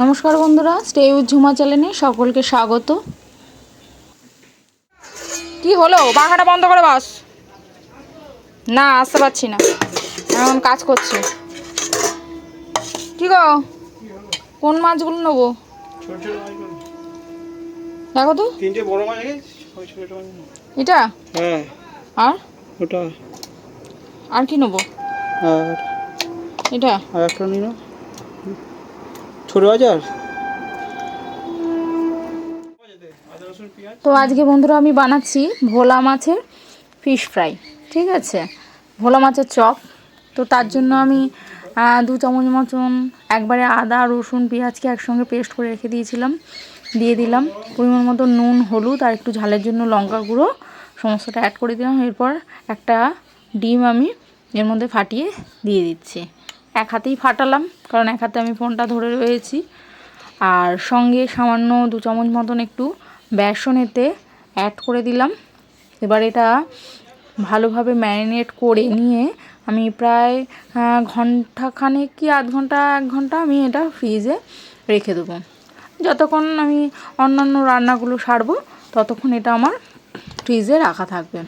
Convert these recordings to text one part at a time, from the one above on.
নমস্কার বন্ধুরা stay with Jhuma চ্যানেলে সকলকে স্বাগত। কি হলো? পাখাটা বন্ধ করে বাস। না আসতে পারছি না। এখন কাজ করছি। কি গো? কোন মাছগুলো নেব? দেখো তো। তিনটে বড় মাছ। এটা? হ্যাঁ। আর? ওটা। আর কি নেব? আর? এটা? আর একটা নিন রসুন পেঁয়াজ তো আজকে বন্ধুরা আমি বানাচ্ছি ভোলা মাছের ফিশ ফ্রাই ঠিক আছে? ভোলা মাছের চপ। তো তার জন্য আমি দু চামচ মতন একবারে আদা, রসুন, পেঁয়াজকে একসঙ্গে পেস্ট করে রেখে দিয়েছিলাম। দিয়ে দিলাম। পরিমাণ মতো নুন, হলুদ আর একটু ঝালের জন্য লঙ্কা গুঁড়ো, সমস্তটা অ্যাড করে দিলাম। এরপর একটা ডিম আমি এর মধ্যে ফাটিয়ে দিয়ে দিচ্ছি। এক হাতেই ফাটালাম, কারণ এক হাতে আমি ফোনটা ধরে রয়েছি। আর সঙ্গে সামান্য দু চামচ মতন একটু বেসন এতে অ্যাড করে দিলাম। এবার এটা ভালোভাবে ম্যারিনেট করে নিয়ে আমি প্রায় ঘন্টাখানেক কি আধ ঘণ্টা এক ঘণ্টা আমি এটা ফ্রিজে রেখে দেবো। যতক্ষণ আমি অন্যান্য রান্নাগুলো সারবো, ততক্ষণ এটা আমার ফ্রিজে রাখা থাকবে।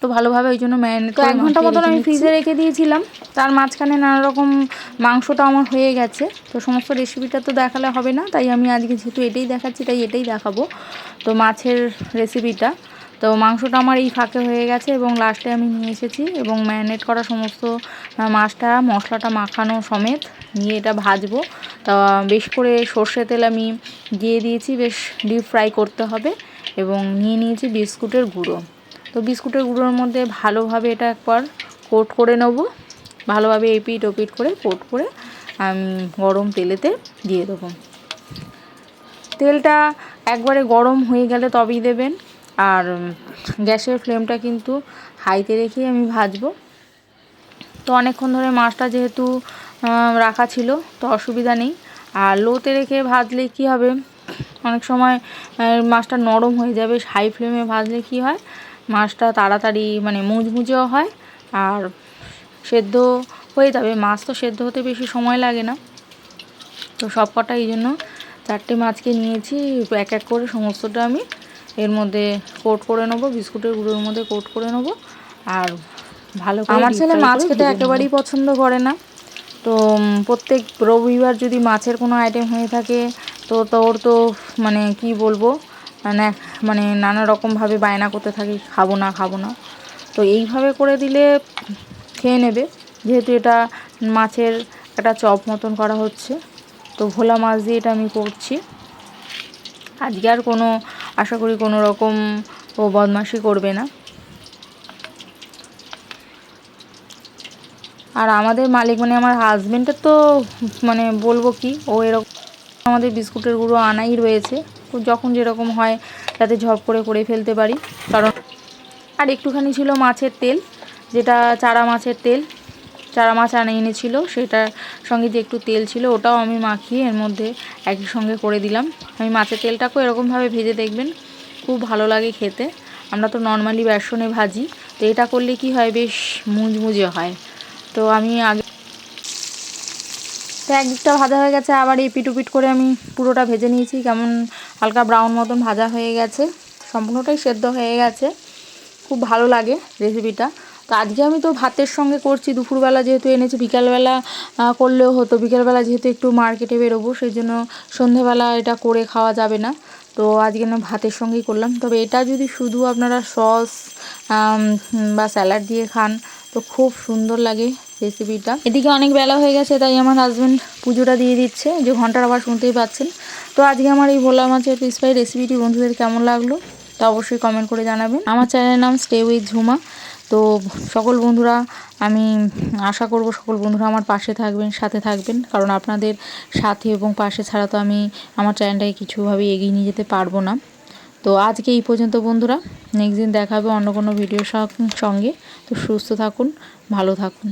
তো ভালোভাবে ওই জন্য ম্যারিনেট এক ঘণ্টা মতন আমি ফ্রিজে রেখে দিয়েছিলাম। তার মাঝখানে নানা রকম মাংসটা আমার হয়ে গেছে। তো সমস্ত রেসিপিটা তো দেখালে হবে না তাই আমি আজকে যেহেতু এটাই দেখাচ্ছি তাই এটাই দেখাবো। তো মাছের রেসিপিটা তো মাংসটা আমার এই ফাঁকে হয়ে গেছে এবং লাস্টে আমি নিয়ে এসেছি এবং ম্যারিনেট করা সমস্ত মাছটা মশলাটা মাখানো সমেত নিয়ে এটা ভাজবো। তা বেশ করে সর্ষে তেল আমি দিয়ে দিয়েছি বেশ ডিপ ফ্রাই করতে হবে এবং নিয়ে নিয়েছি বিস্কুটের গুঁড়ো। তো বিস্কুটের গুঁড়োর মধ্যে ভালোভাবে এটা একবার কোট করে নেব। ভালোভাবে এপিট ওপিট করে কোট করে আমি গরম তেলেতে দিয়ে দেবো। তেলটা একবারে গরম হয়ে গেলে তবেই দেবেন। আর গ্যাসের ফ্লেমটা কিন্তু হাইতে রেখেই আমি ভাজবো। তো অনেকক্ষণ ধরে মাছটা যেহেতু রাখা ছিল, তো অসুবিধা নেই। আর লোতে রেখে ভাজলে কি হবে? অনেক সময় মাছটা নরম হয়ে যাবে, হাই ফ্লেমে ভাজলে কি হয়? মাছটা তাড়াতাড়ি মানে মুচমুচেও হয় আর সেদ্ধ হয়ে যাবে। মাছ তো সেদ্ধ হতে বেশি সময় লাগে না। তো সব কটা এই জন্য চারটে মাছকে নিয়েছি এক এক করে সমস্তটা আমি এর মধ্যে কোট করে নেব বিস্কুটের গুঁড়োর মধ্যে কোট করে নেব আর ভালো আমার ছেলে মাছ খেতে একেবারেই পছন্দ করে না। তো প্রত্যেক রবিবার যদি মাছের কোনো আইটেম হয়ে থাকে তো তোর তো মানে কি বলব মানে মানে নানা রকমভাবে বায়না করতে থাকে, খাব না খাব না। তো এইভাবে করে দিলে খেয়ে নেবে। যেহেতু এটা মাছের একটা চপ মতন করা হচ্ছে, তো ভোলা মাছ দিয়ে এটা আমি করছি। আজকে আর কোনো, আশা করি কোনো রকম ও বদমাশি করবে না। আর আমাদের মালিক মানে আমার হাজবেন্ডের তো মানে বলব কি, ও এরকম আমাদের বিস্কুটের গুঁড়ো আনাই রয়েছে। যখন যেরকম হয় তাতে ঝপ করে করে ফেলতে পারি। কারণ আর একটুখানি ছিল মাছের তেল, যেটা চারা মাছের তেল, চারা মাছ আনে এনেছিল, সেটার সঙ্গে যে একটু তেল ছিল, ওটাও আমি মাখিয়ে এর মধ্যে একই সঙ্গে করে দিলাম। আমি মাছের তেলটাকেও এরকমভাবে ভেজে দেখবেন, খুব ভালো লাগে খেতে। আমরা তো নর্মালি বেসনে ভাজি, তো এটা করলে কি হয়, বেশ মুজমুজে হয়। তো আমি আগে তো একদিকটা ভাজা হয়ে গেছে, আবার এই পিটুপিট করে আমি পুরোটা ভেজে নিয়েছি। কেমন হালকা ব্রাউন মতন ভাজা হয়ে গেছে, সম্পূর্ণটাই সেদ্ধ হয়ে গেছে। খুব ভালো লাগে রেসিপিটা তো আজকে আমি তো ভাতের সঙ্গে করছি, দুপুরবেলা যেহেতু এনেছি, বিকালবেলা করলেও হতো। বিকালবেলা যেহেতু একটু মার্কেটে বেরোবো, সেই জন্য সন্ধেবেলা এটা করে খাওয়া যাবে না। তো আজকে আমি ভাতের সঙ্গেই করলাম। তবে এটা যদি শুধু আপনারা সস বা স্যালাড দিয়ে খান, তো খুব সুন্দর লাগে। রেসিপিটা এদিকে অনেক বেলা হয়ে গেছে, তাই আমার হাজব্যান্ড পুজোটা দিয়ে দিচ্ছে। যে ঘণ্টার আবার শুনতেই পাচ্ছেন। তো আজকে আমার এই ভোলা মাছের পিস ফ্রাই রেসিপিটি বন্ধুদের কেমন লাগল, তো অবশ্যই কমেন্ট করে জানাবেন। আমার চ্যানেলের নাম স্টে উইথ ঝুমা তো সকল বন্ধুরা, আমি আশা করব সকল বন্ধুরা আমার পাশে থাকবেন, সাথে থাকবেন। কারণ আপনাদের সাথে এবং পাশে ছাড়া তো আমি আমার চ্যানেলটাকে কিছুভাবে এগিয়ে নিয়ে যেতে পারব না। তো আজকে এই পর্যন্ত বন্ধুরা নেক্সট দিন দেখাবে অন্য কোনো ভিডিওর সঙ্গে। তো সুস্থ থাকুন, ভালো থাকুন।